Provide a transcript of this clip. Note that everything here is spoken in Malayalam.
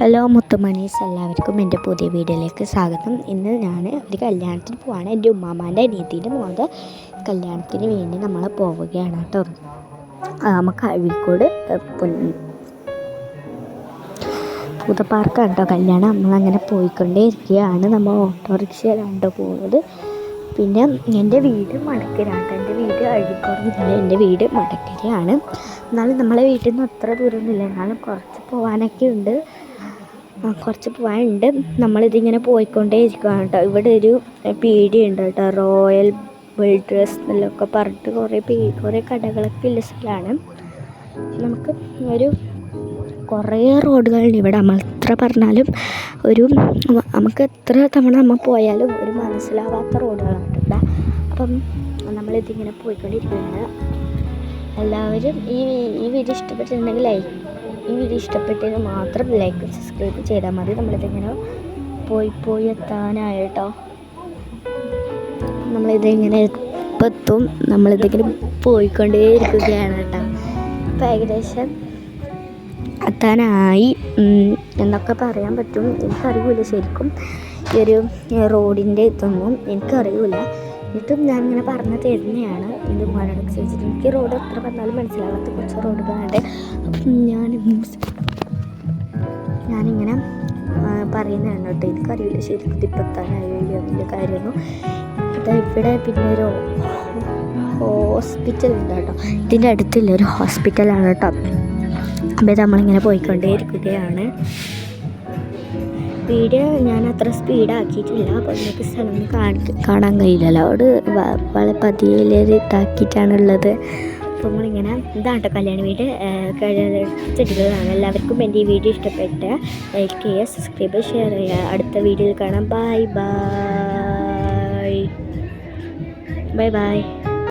ഹലോ മുത്തുമണീസ് എല്ലാവർക്കും എന്റെ പുതിയ വീഡിയോയിലേക്ക് സ്വാഗതം. ഇന്ന് ഞാൻ ഒരു കല്യാണത്തിന് പോവാണ്. എന്റെ ഉമ്മാമാന്റെ അനിയത്തിന്റെ മോന്റെ കല്യാണത്തിന് വേണ്ടി നമ്മൾ പോവുകയാണ് കേട്ടോ. നമുക്ക് അഴീക്കോട് പൂതപ്പാർക്കാണ് കേട്ടോ കല്യാണം. നമ്മളങ്ങനെ പോയിക്കൊണ്ടേ ഇരിക്കുകയാണ് നമ്മൾ ഓട്ടോറിക്ഷയിലാണ് കേട്ടോ പോകുന്നത് പിന്നെ എന്റെ വീട് മടക്കരാണ് എന്റെ വീട് അഴീക്കോടൊന്നുമില്ല എന്റെ വീട് മടക്കരയാണ്. എന്നാലും നമ്മളെ വീട്ടിൽ നിന്ന് അത്ര ദൂരമൊന്നുമില്ല. എന്നാലും കുറച്ച് പോകാനൊക്കെ ഉണ്ട്. കുറച്ച് പോകാനുണ്ട് നമ്മളിതിങ്ങനെ പോയിക്കൊണ്ടേ ഇരിക്കുകയാണ് കേട്ടോ. ഇവിടെ ഒരു പീടിയുണ്ട് കേട്ടോ. റോയൽ ബിൽഡേഴ്സ് എന്നൊക്കെ പറഞ്ഞിട്ട് കുറേ പീ കുറേ കടകളൊക്കെ ഉള്ള സ്ഥലമാണ്. നമുക്ക് ഒരു കുറേ റോഡുകളുണ്ട് ഇവിടെ. നമ്മൾ എത്ര പറഞ്ഞാലും ഒരു നമുക്ക് എത്ര തവണ നമ്മൾ പോയാലും ഒരു മനസ്സിലാവാത്ത റോഡുകളാണ് കേട്ടോ അപ്പം നമ്മളിതിങ്ങനെ പോയിക്കൊണ്ടിരിക്കുകയാണ്. എല്ലാവരും ഈ ഈ വീഡിയോ ഇഷ്ടപ്പെട്ടിട്ടുണ്ടെങ്കിൽ ലൈക്ക് ഈ വീഡിയോ ഇഷ്ടപ്പെട്ടെങ്കിൽ മാത്രം ലൈക്ക് സബ്സ്ക്രൈബ് ചെയ്താൽ മതി. നമ്മളിതിങ്ങനെ പോയി പോയി എത്താനായിട്ടോ. നമ്മളിതിങ്ങനെ ഇപ്പം എത്തും. നമ്മളിതിങ്ങനെ പോയിക്കൊണ്ടേ ഇരിക്കുകയാണ് കേട്ടോ. അപ്പം ഏകദേശം എത്താനായി. എന്നൊക്കെ പറയാൻ പറ്റും. എനിക്കറിയില്ല ശരിക്കും. ഈ ഒരു റോഡിന്റെ ഇതൊന്നും എനിക്കറിയില്ല ഞാൻ ഇങ്ങനെ പറഞ്ഞു തരുന്നതാണ്. എന്റെ ഉമ്മാനോടൊക്കെ ചോദിച്ചിട്ട് എനിക്ക് റോഡ് എത്ര വന്നാലും മനസ്സിലാവാത്ത കുറച്ച് റോഡുകളുണ്ട് അപ്പം ഞാൻ ഞാനിങ്ങനെ പറയുന്നതാണ് കേട്ടോ. എനിക്കറിയില്ല ശരിക്കും ഇപ്പത്താനായോ അതിന്റെ കാര്യമൊന്നും. അതാ ഇവിടെ പിന്നെ ഒരു ഹോസ്പിറ്റൽ ഉണ്ട് കേട്ടോ. ഇതിന്റെ അടുത്തുള്ള ഒരു ഹോസ്പിറ്റലാണ് കേട്ടോ. അപ്പോൾ ഇത് നമ്മളിങ്ങനെ പോയിക്കൊണ്ടേ ഇരിക്കുകയാണ് വീഡിയോ ഞാൻ അത്ര സ്പീഡാക്കിയിട്ടില്ല. അപ്പോൾ നിങ്ങൾക്ക് സ്ഥലം ഒന്നും കാണി കാണാൻ കഴിയില്ലല്ലോ. അവിടെ വളരെ പതിയിലൊരു ഇതാക്കിയിട്ടാണുള്ളത്. അപ്പോൾ നമ്മളിങ്ങനെ ഇതാണ് കേട്ടോ കല്യാണ വീട്. ചെടികളാണ്. എല്ലാവർക്കും എന്റെ ഈ വീഡിയോ ഇഷ്ടപ്പെട്ട് ലൈക്ക് ചെയ്യുക സബ്സ്ക്രൈബ് ഷെയർ ചെയ്യുക. അടുത്ത വീഡിയോയിൽ കാണാം. Bye bye. Bye bye.